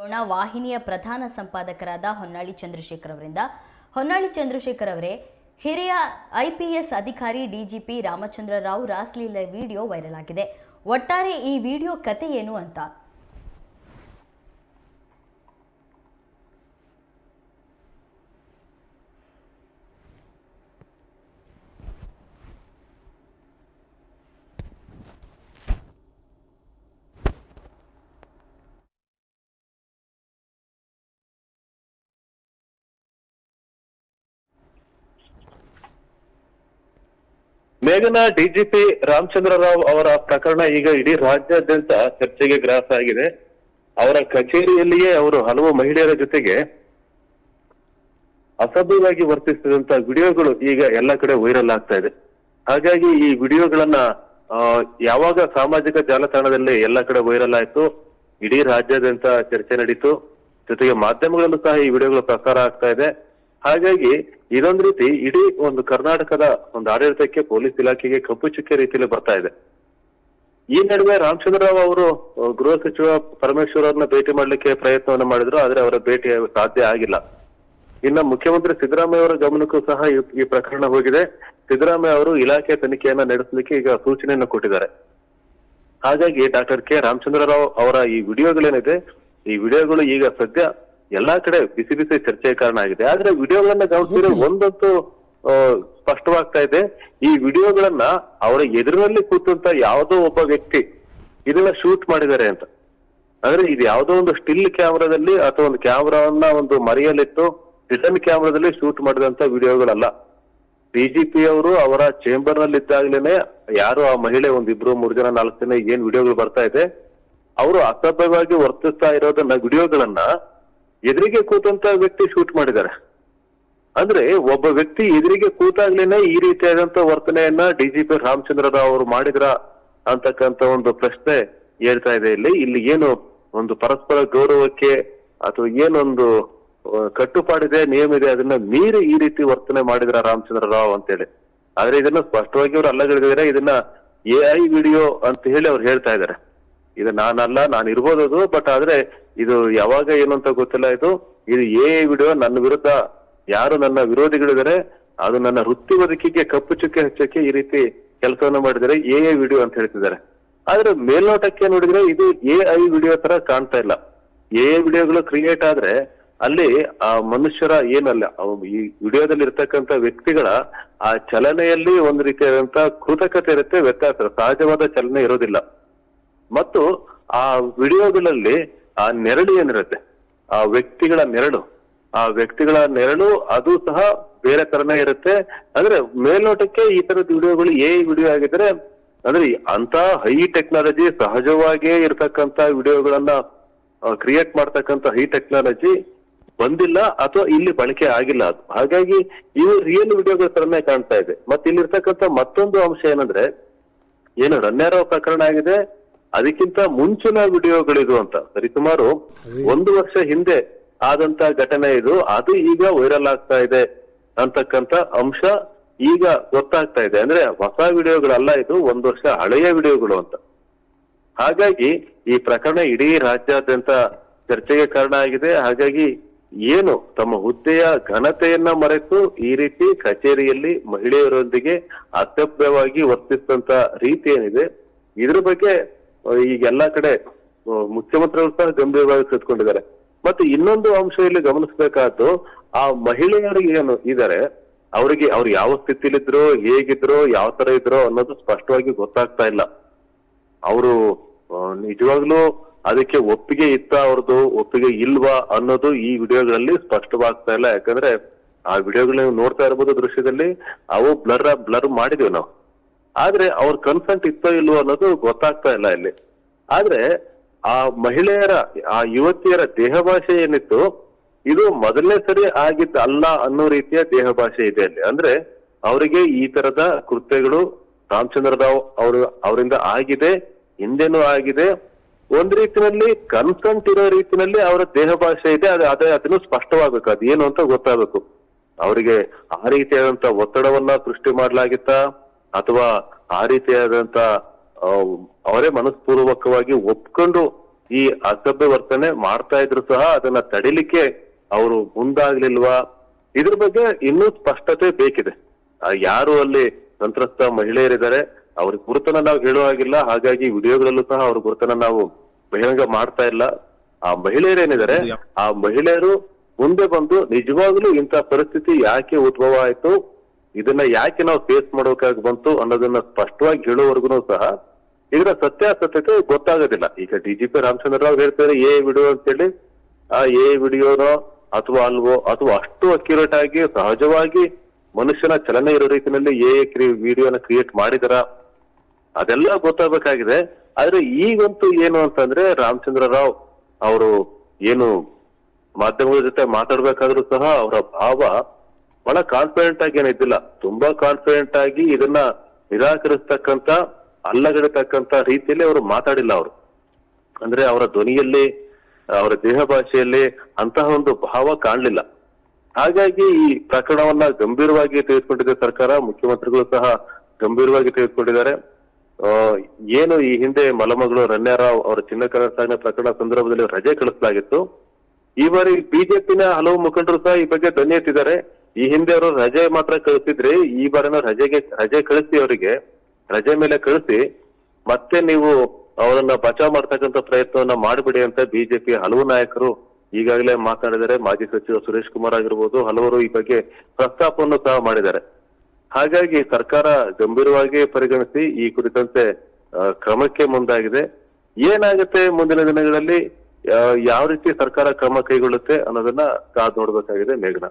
ನೋಡೋಣ ವಾಹಿನಿಯ ಪ್ರಧಾನ ಸಂಪಾದಕರಾದ ಹೊನ್ನಾಳಿ ಚಂದ್ರಶೇಖರ್ ಅವರಿಂದ. ಹೊನ್ನಾಳಿ ಚಂದ್ರಶೇಖರ್ ಅವರೇ, ಹಿರಿಯ ಐಪಿಎಸ್ ಅಧಿಕಾರಿ ಡಿಜಿಪಿ ರಾಮಚಂದ್ರ ರಾವ್ ರಾಸ್ಲೀಲ ವಿಡಿಯೋ ವೈರಲ್ ಆಗಿದೆ. ಒಟ್ಟಾರೆ ಈ ವಿಡಿಯೋ ಕತೆ ಏನು ಅಂತ ಮೇಘನ ಡಿಜಿಪಿ ರಾಮಚಂದ್ರ ರಾವ್ ಅವರ ಪ್ರಕರಣ ಈಗ ಇಡೀ ರಾಜ್ಯಾದ್ಯಂತ ಚರ್ಚೆಗೆ ಗ್ರಾಸ ಆಗಿದೆ. ಅವರ ಕಚೇರಿಯಲ್ಲಿಯೇ ಅವರು ಹಲವು ಮಹಿಳೆಯರ ಜೊತೆಗೆ ಅಸಭ್ಯವಾಗಿ ವರ್ತಿಸಿದಂತ ವಿಡಿಯೋಗಳು ಈಗ ಎಲ್ಲ ಕಡೆ ವೈರಲ್ ಆಗ್ತಾ ಇದೆ. ಹಾಗಾಗಿ ಈ ವಿಡಿಯೋಗಳನ್ನ ಯಾವಾಗ ಸಾಮಾಜಿಕ ಜಾಲತಾಣದಲ್ಲಿ ಎಲ್ಲ ಕಡೆ ವೈರಲ್ ಆಯ್ತು, ಇಡೀ ರಾಜ್ಯಾದ್ಯಂತ ಚರ್ಚೆ ನಡೀತು. ಜೊತೆಗೆ ಮಾಧ್ಯಮಗಳಲ್ಲೂ ಸಹ ಈ ವಿಡಿಯೋಗಳು ಪ್ರಸಾರ ಆಗ್ತಾ ಇದೆ. ಹಾಗಾಗಿ ಇದೊಂದು ರೀತಿ ಇಡೀ ಒಂದು ಕರ್ನಾಟಕದ ಒಂದು ಆಡಳಿತಕ್ಕೆ ಪೊಲೀಸ್ ಇಲಾಖೆಗೆ ಕಪ್ಪು ಚುಕ್ಕೆ ರೀತಿಯಲ್ಲಿ ಬರ್ತಾ ಇದೆ. ಈ ನಡುವೆ ರಾಮಚಂದ್ರ ರಾವ್ ಅವರು ಗೃಹ ಸಚಿವ ಪರಮೇಶ್ವರ್ ಅವ್ರನ್ನ ಭೇಟಿ ಮಾಡ್ಲಿಕ್ಕೆ ಪ್ರಯತ್ನವನ್ನ ಮಾಡಿದ್ರು, ಆದ್ರೆ ಅವರ ಭೇಟಿ ಸಾಧ್ಯ ಆಗಿಲ್ಲ. ಇನ್ನ ಮುಖ್ಯಮಂತ್ರಿ ಸಿದ್ದರಾಮಯ್ಯ ಅವರ ಗಮನಕ್ಕೂ ಸಹ ಈ- ಪ್ರಕರಣ ಹೋಗಿದೆ. ಸಿದ್ದರಾಮಯ್ಯ ಅವರು ಇಲಾಖೆ ತನಿಖೆಯನ್ನ ನಡೆಸಲಿಕ್ಕೆ ಈಗ ಸೂಚನೆಯನ್ನು ಕೊಟ್ಟಿದ್ದಾರೆ. ಹಾಗಾಗಿ ಡಾಕ್ಟರ್ ಕೆ ರಾಮಚಂದ್ರ ರಾವ್ ಅವರ ಈ ವಿಡಿಯೋಗಳೇನಿದೆ, ಈ ವಿಡಿಯೋಗಳು ಈಗ ಸದ್ಯ ಎಲ್ಲಾ ಕಡೆ ಬಿಸಿ ಬಿಸಿ ಚರ್ಚೆ ಕಾರಣ ಆಗಿದೆ. ಆದ್ರೆ ವಿಡಿಯೋಗಳನ್ನ ಗಮನಿಸಿದ್ರೆ ಒಂದಂತೂ ಸ್ಪಷ್ಟವಾಗ್ತಾ ಇದೆ. ಈ ವಿಡಿಯೋಗಳನ್ನ ಅವರ ಎದುರಿನಲ್ಲಿ ಕೂತಂತ ಯಾವುದೋ ಒಬ್ಬ ವ್ಯಕ್ತಿ ಇದನ್ನ ಶೂಟ್ ಮಾಡಿದ್ದಾರೆ ಅಂತ. ಅಂದ್ರೆ ಇದು ಯಾವುದೋ ಒಂದು ಸ್ಟಿಲ್ ಕ್ಯಾಮ್ರಾದಲ್ಲಿ ಅಥವಾ ಒಂದು ಕ್ಯಾಮ್ರಾವನ್ನ ಒಂದು ಮರೆಯಲ್ಲಿಟ್ಟು ರಿಟರ್ನ್ ಕ್ಯಾಮ್ರಾದಲ್ಲಿ ಶೂಟ್ ಮಾಡಿದಂತ ವಿಡಿಯೋಗಳಲ್ಲ. ಡಿಜಿಪಿ ಅವರು ಅವರ ಚೇಂಬರ್ನಲ್ಲಿ ಇದ್ದಾಗ್ಲೇನೆ ಯಾರು ಆ ಮಹಿಳೆ ಒಂದ್ ಇಬ್ರು ಮೂರು ಜನ ನಾಲ್ಕು ಜನ ಏನ್ ವಿಡಿಯೋಗಳು ಬರ್ತಾ ಇದೆ ಅವರು ಅಸಭ್ಯವಾಗಿ ವರ್ತಿಸ್ತಾ ಇರೋದನ್ನ ವಿಡಿಯೋಗಳನ್ನ ಎದುರಿಗೆ ಕೂತಂತ ವ್ಯಕ್ತಿ ಶೂಟ್ ಮಾಡಿದ್ದಾರೆ. ಅಂದ್ರೆ ಒಬ್ಬ ವ್ಯಕ್ತಿ ಎದುರಿಗೆ ಕೂತಾಗ್ಲೇನೆ ಈ ರೀತಿಯಾದಂತ ವರ್ತನೆಯನ್ನ ಡಿಜಿಪಿ ರಾಮಚಂದ್ರ ರಾವ್ ಅವರು ಮಾಡಿದ್ರ ಅಂತಕ್ಕಂತ ಒಂದು ಪ್ರಶ್ನೆ ಹೇಳ್ತಾ ಇದೆ ಇಲ್ಲಿ. ಇಲ್ಲಿ ಏನು ಒಂದು ಪರಸ್ಪರ ಗೌರವಕ್ಕೆ ಅಥವಾ ಏನೊಂದು ಕಟ್ಟುಪಾಡಿದೆ ನಿಯಮ ಇದೆ ಅದನ್ನ ಮೀರಿ ಈ ರೀತಿ ವರ್ತನೆ ಮಾಡಿದ್ರ ರಾಮಚಂದ್ರ ರಾವ್ ಅಂತೇಳಿ. ಆದ್ರೆ ಇದನ್ನ ಸ್ಪಷ್ಟವಾಗಿ ಅವ್ರು ಅಲ್ಲಗಳಿದ್ದಾರೆ ಇದನ್ನ ಎ ಐ ವಿಡಿಯೋ ಅಂತ ಹೇಳಿ ಅವ್ರು ಹೇಳ್ತಾ ಇದ್ದಾರೆ. ಇದು ನಾನಲ್ಲ, ನಾನು ಇರ್ಬೋದದು ಬಟ್ ಆದ್ರೆ ಇದು ಯಾವಾಗ ಏನು ಅಂತ ಗೊತ್ತಿಲ್ಲ ಇದು. ಇದು ಎ ವಿಡಿಯೋ ನನ್ನ ವಿರುದ್ಧ ಯಾರು ನನ್ನ ವಿರೋಧಿಗಳಿದ್ದಾರೆ, ಅದು ನನ್ನ ವೃತ್ತಿ ಬದುಕಿಗೆ ಕಪ್ಪು ಚುಕ್ಕೆ ಹಚ್ಚಕ್ಕೆ ಈ ರೀತಿ ಕೆಲಸವನ್ನು ಮಾಡಿದರೆ ಎ ಐ ವಿಡಿಯೋ ಅಂತ ಹೇಳ್ತಿದ್ದಾರೆ. ಆದ್ರೆ ಮೇಲ್ನೋಟಕ್ಕೆ ನೋಡಿದ್ರೆ ಇದು ಎ ಐ ವಿಡಿಯೋ ತರ ಕಾಣ್ತಾ ಇಲ್ಲ. ಎ ಐ ವಿಡಿಯೋಗಳು ಕ್ರಿಯೇಟ್ ಆದ್ರೆ ಅಲ್ಲಿ ಆ ಮನುಷ್ಯರ ಏನಲ್ಲ ಈ ವಿಡಿಯೋದಲ್ಲಿ ಇರ್ತಕ್ಕಂತ ವ್ಯಕ್ತಿಗಳ ಆ ಚಲನೆಯಲ್ಲಿ ಒಂದು ರೀತಿಯಾದಂತ ಕೃತಕತೆ ಇರುತ್ತೆ, ವ್ಯತ್ಯಾಸ. ಸಹಜವಾದ ಚಲನೆ ಇರೋದಿಲ್ಲ. ಮತ್ತು ಆ ವಿಡಿಯೋಗಳಲ್ಲಿ ಆ ನೆರಳು ಏನಿರುತ್ತೆ? ಆ ವ್ಯಕ್ತಿಗಳ ನೆರಳು. ಆ ವ್ಯಕ್ತಿಗಳ ನೆರಳು, ಅದು ಸಹ ಬೇರೆ ತರನೇ ಇರುತ್ತೆ. ಅಂದ್ರೆ ಮೇಲ್ನೋಟಕ್ಕೆ ಈ ತರದ ವಿಡಿಯೋಗಳು ಏ ವಿಡಿಯೋ ಆಗಿದ್ರೆ, ಅಂದ್ರೆ ಅಂತ ಹೈ ಟೆಕ್ನಾಲಜಿ ಸಹಜವಾಗಿಯೇ ಇರತಕ್ಕಂತ ವಿಡಿಯೋಗಳನ್ನ ಕ್ರಿಯೇಟ್ ಮಾಡ್ತಕ್ಕಂತ ಹೈ ಟೆಕ್ನಾಲಜಿ ಬಂದಿಲ್ಲ ಅಥವಾ ಇಲ್ಲಿ ಬಳಕೆ ಆಗಿಲ್ಲ ಅದು. ಹಾಗಾಗಿ ಇವು ರಿಯಲ್ ವಿಡಿಯೋಗಳ ತರನೇ ಕಾಣ್ತಾ ಇದೆ. ಮತ್ತೆ ಇಲ್ಲಿರ್ತಕ್ಕಂಥ ಮತ್ತೊಂದು ಅಂಶ ಏನಂದ್ರೆ, ಏನು ರನ್ಯಾರೋ ಪ್ರಕರಣ ಆಗಿದೆ ಅದಕ್ಕಿಂತ ಮುಂಚಿನ ವಿಡಿಯೋಗಳಿದು ಅಂತ. ಸರಿಸುಮಾರು ಒಂದು ವರ್ಷ ಹಿಂದೆ ಆದಂತ ಘಟನೆ ಇದು. ಅದು ಈಗ ವೈರಲ್ ಆಗ್ತಾ ಇದೆ ಅಂತಕ್ಕಂತ ಅಂಶ ಈಗ ಗೊತ್ತಾಗ್ತಾ ಇದೆ. ಅಂದ್ರೆ ಹೊಸ ವಿಡಿಯೋಗಳಲ್ಲ ಇದು ಒಂದು ವರ್ಷ ಹಳೆಯ ವಿಡಿಯೋಗಳು ಅಂತ. ಹಾಗಾಗಿ ಈ ಪ್ರಕರಣ ಇಡೀ ರಾಜ್ಯಾದ್ಯಂತ ಚರ್ಚೆಗೆ ಕಾರಣ ಆಗಿದೆ. ಹಾಗಾಗಿ ಏನು ತಮ್ಮ ಹುದ್ದೆಯ ಘನತೆಯನ್ನ ಮರೆತು ಈ ರೀತಿ ಕಚೇರಿಯಲ್ಲಿ ಮಹಿಳೆಯರೊಂದಿಗೆ ಅಸಭ್ಯವಾಗಿ ವರ್ತಿಸಿದಂತ ರೀತಿ ಏನಿದೆ ಇದ್ರ ಬಗ್ಗೆ ಈಗ ಎಲ್ಲಾ ಕಡೆ ಮುಖ್ಯಮಂತ್ರಿಗಳು ಸಹ ಗಂಭೀರವಾಗಿ ತೆಗೆದುಕೊಂಡಿದ್ದಾರೆ ಮತ್ತೆ ಇನ್ನೊಂದು ಅಂಶ ಇಲ್ಲಿ ಗಮನಿಸಬೇಕಾದ್ದು, ಆ ಮಹಿಳೆಯರು ಏನು ಇದ್ದಾರೆ, ಅವರಿಗೆ ಅವ್ರು ಯಾವ ಸ್ಥಿತಿಲಿದ್ರು ಹೇಗಿದ್ರು, ಯಾವ ತರ ಇದ್ರು ಅನ್ನೋದು ಸ್ಪಷ್ಟವಾಗಿ ಗೊತ್ತಾಗ್ತಾ ಇಲ್ಲ. ಅವರು ನಿಜವಾಗ್ಲೂ ಅದಕ್ಕೆ ಒಪ್ಪಿಗೆ ಇತ್ತ ಅವ್ರದ್ದು, ಒಪ್ಪಿಗೆ ಇಲ್ವಾ ಅನ್ನೋದು ಈ ವಿಡಿಯೋಗಳಲ್ಲಿ ಸ್ಪಷ್ಟವಾಗ್ತಾ ಇಲ್ಲ. ಯಾಕಂದ್ರೆ ಆ ವಿಡಿಯೋಗಳನ್ನ ನೀವು ನೋಡ್ತಾ ಇರ್ಬೋದು ದೃಶ್ಯದಲ್ಲಿ, ಅವು ಬ್ಲರ್ ಬ್ಲರ್ ಮಾಡಿದೀವಿ ನಾವು. ಆದ್ರೆ ಅವ್ರ ಕನ್ಸೆಂಟ್ ಇತ್ತೋ ಇಲ್ವೋ ಅನ್ನೋದು ಗೊತ್ತಾಗ್ತಾ ಇಲ್ಲ ಇಲ್ಲಿ. ಆದ್ರೆ ಆ ಮಹಿಳೆಯರ, ಆ ಯುವತಿಯರ ದೇಹ ಭಾಷೆ ಏನಿತ್ತು, ಇದು ಮೊದಲನೇ ಸರಿ ಆಗಿದ್ದ ಅಲ್ಲ ಅನ್ನೋ ರೀತಿಯ ದೇಹ ಭಾಷೆ ಇದೆ ಅಲ್ಲಿ. ಅಂದ್ರೆ ಅವರಿಗೆ ಈ ತರದ ಕೃತ್ಯಗಳು ರಾಮಚಂದ್ರ ರಾವ್ ಅವರು, ಅವರಿಂದ ಆಗಿದೆ, ಹಿಂದೆನೂ ಆಗಿದೆ. ಒಂದ್ ರೀತಿನಲ್ಲಿ ಕನ್ಸಂಟ್ ಇರೋ ರೀತಿನಲ್ಲಿ ಅವರ ದೇಹ ಭಾಷೆ ಇದೆ, ಅದು, ಅದೇ ಅದನ್ನು ಸ್ಪಷ್ಟವಾಗಬೇಕು. ಅದೇನು ಅಂತ ಗೊತ್ತಾಗಬೇಕು. ಅವರಿಗೆ ಆ ರೀತಿಯಾದಂತ ಒತ್ತಡವನ್ನ ಸೃಷ್ಟಿ ಮಾಡ್ಲಾಗಿತ್ತ ಅಥವಾ ಆ ರೀತಿಯಾದಂತ ಅವರೇ ಮನಸ್ಪೂರ್ವಕವಾಗಿ ಒಪ್ಕೊಂಡು ಈ ಅಸಭ್ಯ ವರ್ತನೆ ಮಾಡ್ತಾ ಇದ್ರು ಸಹ ಅದನ್ನ ತಡಿಲಿಕ್ಕೆ ಅವರು ಮುಂದಾಗ್ಲಿಲ್ವಾ? ಇದ್ರ ಬಗ್ಗೆ ಇನ್ನೂ ಸ್ಪಷ್ಟತೆ ಬೇಕಿದೆ. ಆ, ಯಾರು ಅಲ್ಲಿ ಸಂತ್ರಸ್ತ ಮಹಿಳೆಯರಿದ್ದಾರೆ ಅವ್ರ ಗುರುತನ ನಾವು ಹೇಳೋ ಹಾಗಿಲ್ಲ. ಹಾಗಾಗಿ ವಿಡಿಯೋಗಳಲ್ಲೂ ಸಹ ಅವ್ರ ಗುರುತನ ನಾವು ಬಹಿರಂಗ ಮಾಡ್ತಾ ಇಲ್ಲ. ಆ ಮಹಿಳೆಯರೇನಿದ್ದಾರೆ ಆ ಮಹಿಳೆಯರು ಮುಂದೆ ಬಂದು ನಿಜವಾಗ್ಲೂ ಇಂತಹ ಪರಿಸ್ಥಿತಿ ಯಾಕೆ ಉದ್ಭವ ಆಯ್ತು? ಇದನ್ನ ಯಾಕೆ ನಾವು ಫೇಸ್ ಮಾಡೋಕಾಗಿ ಬಂತು ಅನ್ನೋದನ್ನ ಸ್ಪಷ್ಟವಾಗಿ ಹೇಳೋವರೆಗೂ ಸಹ ಇದರ ಸತ್ಯಾಸತ್ಯತೆ ಗೊತ್ತಾಗೋದಿಲ್ಲ. ಈಗ ಡಿಜಿಪಿ ರಾಮಚಂದ್ರ ರಾವ್ ಹೇಳ್ತಾರೆ ಎ ವಿಡಿಯೋ ಅಂತೇಳಿ, ಆ ಎ ವಿಡಿಯೋನೋ ಅಥವಾ ಅಲ್ವೋ ಅಥವಾ ಅಷ್ಟು ಅಕ್ಯುರೇಟ್ ಆಗಿ ಸಹಜವಾಗಿ ಮನುಷ್ಯನ ಚಲನೆ ಇರೋ ರೀತಿಯಲ್ಲಿ ಎ ವಿಡಿಯೋನ ಕ್ರಿಯೇಟ್ ಮಾಡಿದಾರ? ಅದೆಲ್ಲ ಗೊತ್ತಾಗಬೇಕಾಗಿದೆ. ಆದ್ರೆ ಈಗಂತೂ ಏನು ಅಂತಂದ್ರೆ ರಾಮಚಂದ್ರ ರಾವ್ ಅವರು ಏನು ಮಾಧ್ಯಮಗಳ ಜೊತೆ ಮಾತಾಡ್ಬೇಕಾದ್ರೂ ಸಹ ಅವರ ಭಾವ ಬಹಳ ಕಾನ್ಫಿಡೆಂಟ್ ಆಗಿ ಏನಿದ್ದಿಲ್ಲ. ತುಂಬಾ ಕಾನ್ಫಿಡೆಂಟ್ ಆಗಿ ಇದನ್ನ ನಿರಾಕರಿಸ್ತಕ್ಕಂತ ಅಲ್ಲಗಡತಕ್ಕಂತ ರೀತಿಯಲ್ಲಿ ಅವರು ಮಾತಾಡಿಲ್ಲ ಅವರು. ಅಂದ್ರೆ ಅವರ ಧ್ವನಿಯಲ್ಲಿ, ಅವರ ದೇಹ ಭಾಷೆಯಲ್ಲಿ ಅಂತಹ ಒಂದು ಭಾವ ಕಾಣಲಿಲ್ಲ. ಹಾಗಾಗಿ ಈ ಪ್ರಕರಣವನ್ನ ಗಂಭೀರವಾಗಿ ತೆಗೆದುಕೊಂಡಿದೆ ಸರ್ಕಾರ, ಮುಖ್ಯಮಂತ್ರಿಗಳು ಸಹ ಗಂಭೀರವಾಗಿ ತೆಗೆದುಕೊಂಡಿದ್ದಾರೆ. ಏನು ಈ ಹಿಂದೆ ಮಲಮಗಳು ರಣ್ಯಾರಾವ್ ಅವರ ಚಿನ್ನ ಕರಸಾಗಿನ ಪ್ರಕರಣ ಸಂದರ್ಭದಲ್ಲಿ ರಜೆ ಕಳಿಸಲಾಗಿತ್ತು. ಈ ಬಾರಿ ಬಿಜೆಪಿನ ಹಲವು ಮುಖಂಡರು ಸಹ ಈ ಬಗ್ಗೆ ಧ್ವನಿ ಎತ್ತಿದ್ದಾರೆ. ಈ ಹಿಂದೆ ಅವರು ರಜೆ ಮಾತ್ರ ಕಳಿಸಿದ್ರಿ, ಈ ಬಾರಿನ ರಜೆಗೆ, ರಜೆ ಕಳಿಸಿ ಅವರಿಗೆ. ರಜೆ ಮೇಲೆ ಕಳಿಸಿ, ಮತ್ತೆ ನೀವು ಅವರನ್ನ ಬಚಾವ್ ಮಾಡ್ತಕ್ಕಂಥ ಪ್ರಯತ್ನವನ್ನ ಮಾಡಿಬಿಡಿ ಅಂತ ಬಿಜೆಪಿ ಹಲವು ನಾಯಕರು ಈಗಾಗಲೇ ಮಾತನಾಡಿದ್ದಾರೆ ಮಾಜಿ ಸಚಿವ ಸುರೇಶ್ ಕುಮಾರ್ ಆಗಿರ್ಬೋದು, ಹಲವರು ಈ ಬಗ್ಗೆ ಪ್ರಸ್ತಾಪವನ್ನು ಸಹ ಮಾಡಿದ್ದಾರೆ. ಹಾಗಾಗಿ ಸರ್ಕಾರ ಗಂಭೀರವಾಗಿ ಪರಿಗಣಿಸಿ ಈ ಕುರಿತಂತೆ ಕ್ರಮಕ್ಕೆ ಮುಂದಾಗಿದೆ. ಏನಾಗುತ್ತೆ ಮುಂದಿನ ದಿನಗಳಲ್ಲಿ ಯಾವ ರೀತಿ ಸರ್ಕಾರ ಕ್ರಮ ಕೈಗೊಳ್ಳುತ್ತೆ ಅನ್ನೋದನ್ನ ಕಾದು ನೋಡ್ಬೇಕಾಗಿದೆ ಮೇಘನಾ.